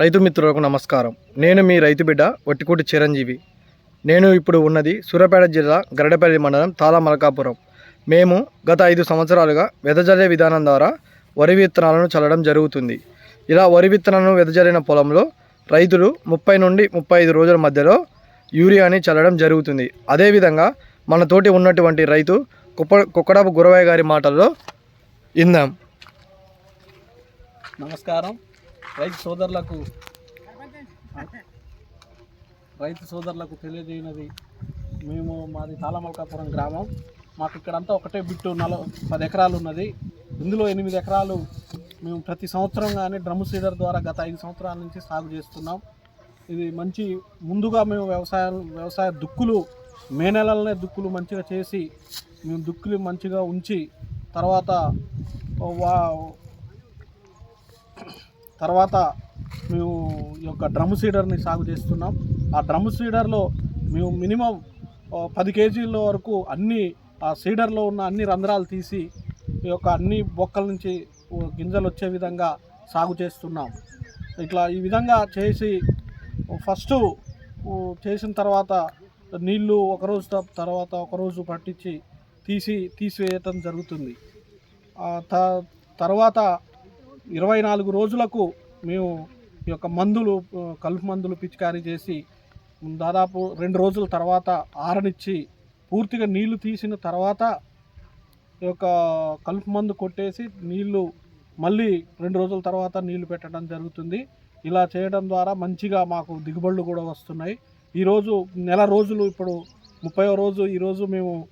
రైతు మిత్రులకు నమస్కారం. నేను మీ రైతు బిడ్డ ఒట్టికూటి చిరంజీవి. నేను ఇప్పుడు ఉన్నది సూర్యాపేట జిల్లా గరడపల్లి మండలం తాళ మలకాపురం. మేము గత ఐదు సంవత్సరాలుగా వెదజల్లే విధానం ద్వారా వరి విత్తనాలను చల్లడం జరుగుతుంది. ఇలా వరి విత్తనాలను వెదజల్లిన పొలంలో రైతులు ముప్పై నుండి ముప్పై ఐదు రోజుల మధ్యలో యూరియాని చల్లడం జరుగుతుంది. అదేవిధంగా మన తోటి ఉన్నటువంటి రైతు కుప్ప కుక్కడపు గురవయ్య గారి మాటల్లో ఇందాం నమస్కారం. రైతు సోదరులకు రైతు సోదరులకు తెలియజేయనది మేము మాది తాళమల్కాపురం గ్రామం. మాకు ఇక్కడంతా ఒకటే బిట్టు నల పది ఎకరాలు ఉన్నది. ఇందులో ఎనిమిది ఎకరాలు మేము ప్రతి సంవత్సరం కానీ డ్రమ్ సీడర్ ద్వారా గత ఐదు సంవత్సరాల నుంచి సాగు చేస్తున్నాం. ఇది మంచి ముందుగా మేము వ్యవసాయం వ్యవసాయ దుక్కులు మే నెలలనే దుక్కులు మంచిగా చేసి మేము దుక్కులు మంచిగా ఉంచి తర్వాత వా తర్వాత మేము ఈ యొక్క డ్రమ్ సీడర్ని సాగు చేస్తున్నాం. ఆ డ్రమ్ సీడర్లో మేము మినిమం పది కేజీల వరకు అన్ని ఆ సీడర్లో ఉన్న అన్ని రంధ్రాలు తీసి ఈ యొక్క అన్ని బొక్కల నుంచి గింజలు వచ్చే విధంగా సాగు చేస్తున్నాం. ఇట్లా ఈ విధంగా చేసి ఫస్ట్ చేసిన తర్వాత నీళ్ళు ఒకరోజు తర్వాత ఒకరోజు పట్టించి తీసి తీసివేయటం జరుగుతుంది. త- తర్వాత ఇరవై నాలుగు రోజులకు మేము ఈ యొక్క మందులు కలుపు మందులు పిచికారీ చేసి దాదాపు రెండు రోజుల తర్వాత ఆరనిచ్చి పూర్తిగా నీళ్ళు తీసిన తర్వాత ఈ యొక్క కలుపు మందు కొట్టేసి నీళ్ళు మళ్ళీ రెండు రోజుల తర్వాత నీళ్ళు పెట్టడం జరుగుతుంది. ఇలా చేయడం ద్వారా మంచిగా మాకు దిగుబడులు కూడా వస్తున్నాయి. ఈరోజు నెల రోజులు ఇప్పుడు ముప్పై రోజు. ఈరోజు మేము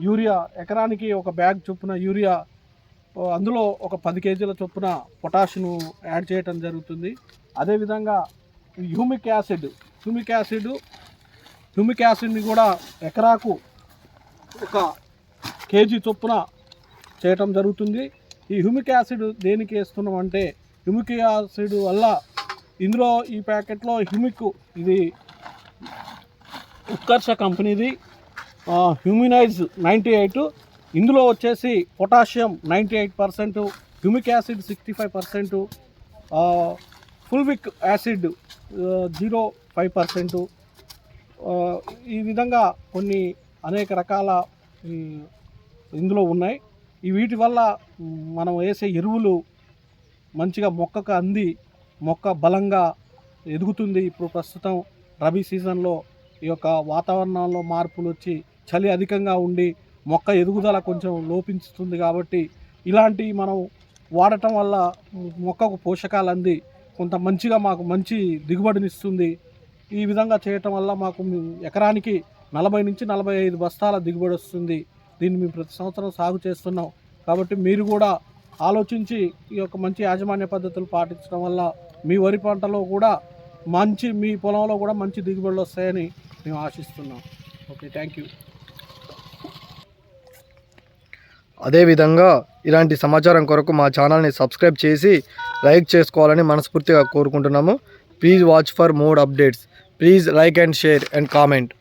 యూరియా ఎకరానికి ఒక బ్యాగ్ చొప్పున యూరియా అందులో ఒక పది కేజీల చొప్పున పొటాషియం యాడ్ చేయటం జరుగుతుంది. అదేవిధంగా humic acid humic acid humic యాసిడ్ని కూడా ఎకరాకు ఒక కేజీ చొప్పున చేయటం జరుగుతుంది. ఈ హ్యూమిక్ యాసిడ్ దేనికి వేస్తున్నాం అంటే హ్యూమిక్ యాసిడ్ వల్ల ఇందులో ఈ ప్యాకెట్లో హ్యూమిక్ ఇది ఉత్కర్ష కంపెనీది హ్యూమినైజ్ నైంటీ ఎయిట్ ఇందులో వచ్చేసి potassium ninety eight percent humic acid sixty five percent fulvic acid zero five percent. ఈ విధంగా కొన్ని అనేక రకాల ఇందులో ఉన్నాయి. ఈ వీటి వల్ల మనం వేసే ఎరువులు మంచిగా మొక్కకు అంది మొక్క బలంగా ఎదుగుతుంది. ఇప్పుడు ప్రస్తుతం రబీ సీజన్లో ఈ యొక్క వాతావరణంలో మార్పులు వచ్చి చలి అధికంగా ఉండి మొక్క ఎదుగుదల కొంచెం లోపించుతుంది కాబట్టి ఇలాంటి మనం వాడటం వల్ల మొక్కకు పోషకాలు అంది. కొంత మంచిగా మాకు మంచి దిగుబడినిస్తుంది. ఈ విధంగా చేయటం వల్ల మాకు ఎకరానికి నలభై నుంచి నలభై ఐదు బస్తాల దిగుబడి వస్తుంది. దీన్ని మేము ప్రతి సంవత్సరం సాగు చేస్తున్నాం. కాబట్టి మీరు కూడా ఆలోచించి ఈ యొక్క మంచి యాజమాన్య పద్ధతులు పాటించడం వల్ల మీ వరి పంటలో కూడా మంచి మీ పొలంలో కూడా మంచి దిగుబడులు వస్తాయని మేము ఆశిస్తున్నాం. Okay thank you. అదేవిధంగా ఇలాంటి సమాచారం కొరకు మా ఛానల్ని సబ్స్క్రైబ్ చేసి లైక్ చేసుకోవాలని మనస్ఫూర్తిగా కోరుకుంటున్నాము. Please watch for more updates. Please like and share and comment.